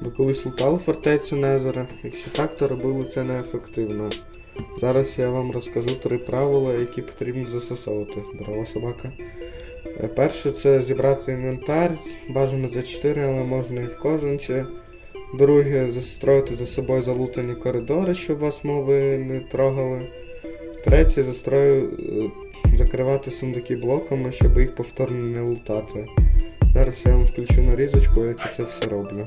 Ви колись лутали фортецю Незера? Якщо так, то робили це неефективно. Зараз я вам розкажу три правила, які потрібно застосовувати. Здорова собака. Е, Перше це зібрати інвентар, бажано за 4, але можна і в кожанці. Друге, застроїти за собою залутані коридори, щоб вас мови не трогали. Третє, застрою е, закривати сундуки блоками, щоб їх повторно не лутати. Зараз я вам включу нарізочку, як я це все роблю.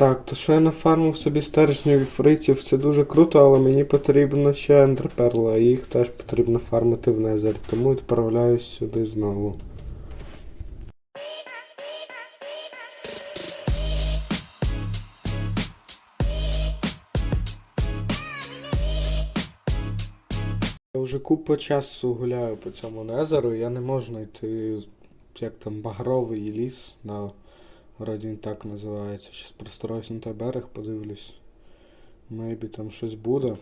Так, то що я нафармив собі стержнів фриців, це дуже круто, але мені потрібно ще ендерперла, і їх теж потрібно фармити в Незері, тому відправляюсь сюди знову. Я вже купу часу гуляю по цьому Незеру, я не можу знайти як там багровий ліс на Вроді він так називається. Щас простроюсь на той берег, подивлюсь. Мейбі там щось буде.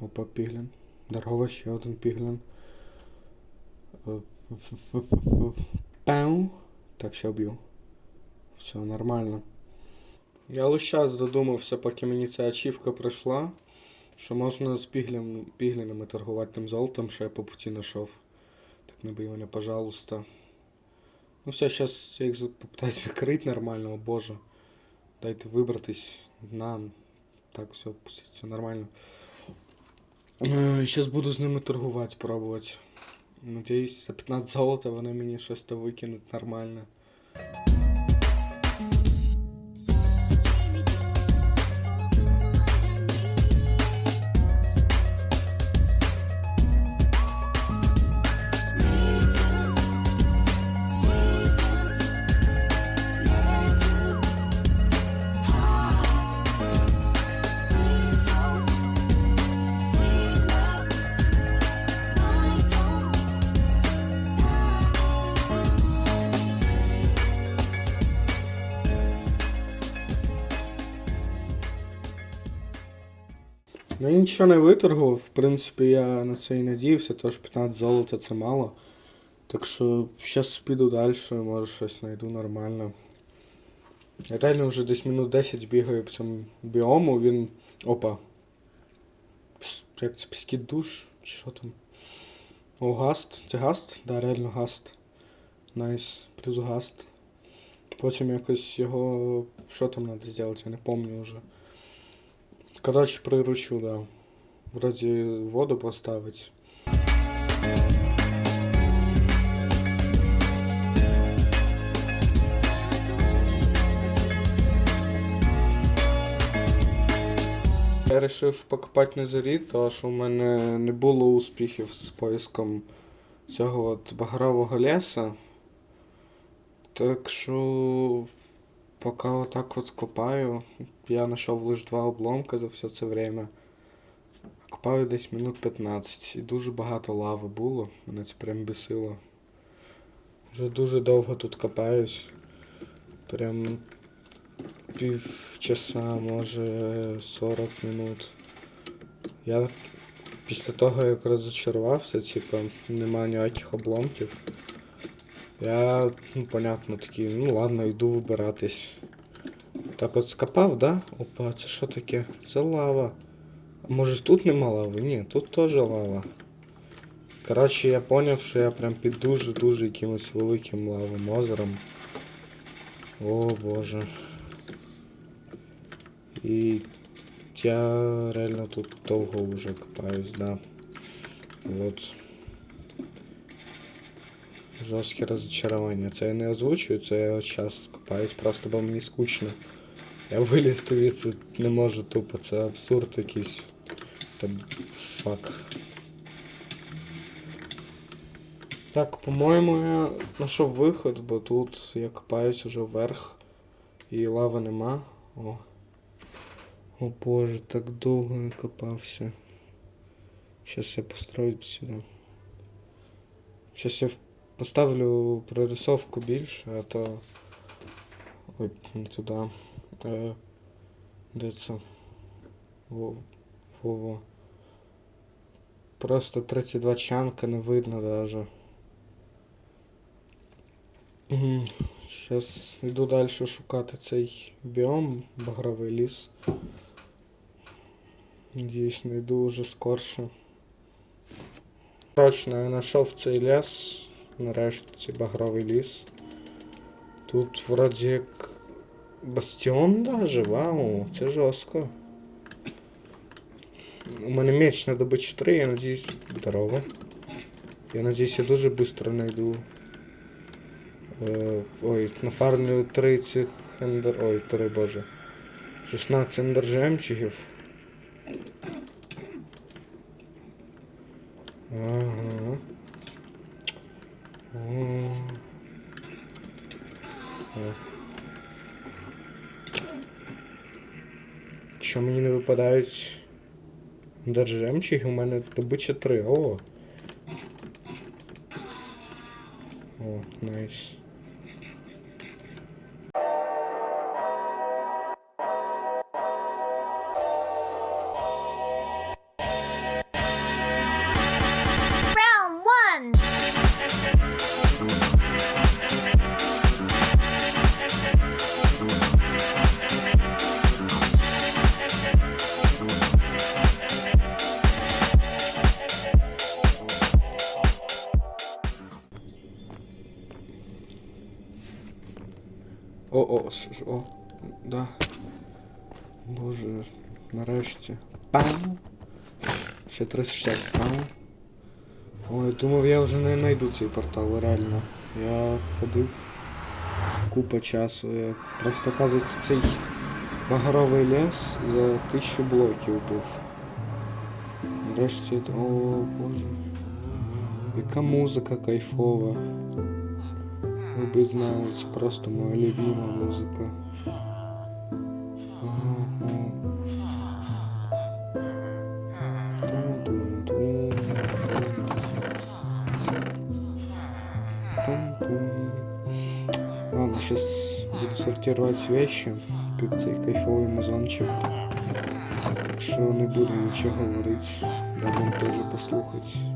Опа, піглін. Дорога ще один піглін. Е, Пау. Так, ще вб'ю. Все, нормально. Я лише час додумався, поки мені ця ачівка прийшла, що можна з піглін, піглінами торгувати тим золотом, що я по путі знайшов. Так не бий мене, пожалуйста. Ну все, сейчас я их попытаюсь закрыть нормально, о боже. Дайте выбраться на. Так, все, пустить, все нормально. Сейчас буду з ними торгувати, пробувати. Надіюсь, за 15 золота вони мені щось то викинуть нормально. Нічого не виторгував, в принципі, я на це і надіявся, тож 15 золота це мало. Так що зараз піду далі, може щось знайду нормально. Я реально вже десь минут 10 бігаю по цьому біому, він. Опа. Як це піскіт душ? Чи що там? О, гаст. Це гаст? Да, реально гаст. Найс. Плюс гаст. Потім якось його. Що там треба зробити, я не пам'ятаю вже. Короче, приручу, да. Вроде воду поставить. Я вирішив покопати на зорі, тому що в мене не було успіхів з поиском цього от багрового леса. Так що поки отак от копаю, я знайшов лише два обломка за все це время. Копаю десь минут 15 і дуже багато лави було, мене це прям бесило. Вже дуже довго тут копаюсь. Прям пів часа, може 40 минут. Я після того, як розочарувався, типу, нема ніяких обломків. Я, ну, понятно, такий, ну ладно, йду вибиратись. Так от скопав, да? Опа, це що таке? Це лава. Може тут нема лави? Ні, тут теж лава. Коротше, я поняв, що я прям під дуже-дуже якимось великим лавовим озером. О боже. І я реально тут довго вже копаюсь, да. Вот. Жорстке розчарування. Це я не озвучую, це я зараз копаюсь, просто бо мені скучно. Я вилізти від не можу тупо, це абсурд якийсь. Фак. Так, по-моєму, я знайшов виход, бо тут я копаюсь уже вверх і лави нема. О. О боже, так довго я копався. Сейчас я построю сюди. Сейчас я поставлю прорисовку більше, а то. Ой, не туди. Е, де це? Во. Во-во. Просто 32 чанка не видно даже. Зараз йду далі шукати цей біом, багровий ліс. Надіюсь, знайду вже скорше. Точно, я знайшов цей ліс. Нарешті багровий ліс. Тут вроді як бастіон даже, вау, це жорстко. У мене меч на добич 3, я надіюсь, здорово. Я надіюсь, я дуже швидко знайду. Е, ой, нафармлю 3 цих ендер... Ой, 3, боже. 16 ендер жемчугів. Ага. О. Що мені не випадають держемчики? У мене добича 3. О. О, найс. О, о, да. Боже, нарешті. Пам! Ще 360. Пам. Ой, думав, я вже не знайду цей портал, реально. Я ходив купа часу. Я просто оказується цей багровий ліс за тисячу блоків був. Нарешті. О, боже. Яка музика кайфова. Це просто моя любима музика. Ладно, сейчас буду сортировать вещи під цей кайфовий музончик. Що не буду нічого говорити. Дам вам теж послухати.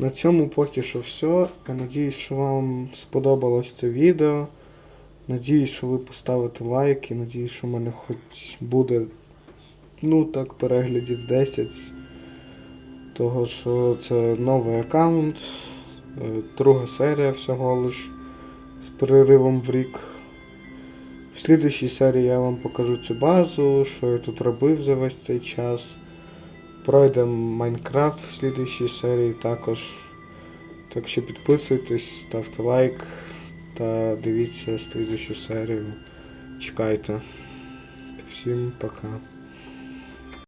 На цьому поки що все. Я надіюсь, що вам сподобалось це відео. Надіюсь, що ви поставите лайк і надіюсь, що в мене хоч буде ну так переглядів 10. Того що це новий аккаунт, е, друга серія всього лиш з переривом в рік. В слідущій серії я вам покажу цю базу, що я тут робив за весь цей час. Пройдемо Майнкрафт в слідущій серії також. Так що підписуйтесь, ставте лайк та дивіться слідущу серію. Чекайте. Всім пока.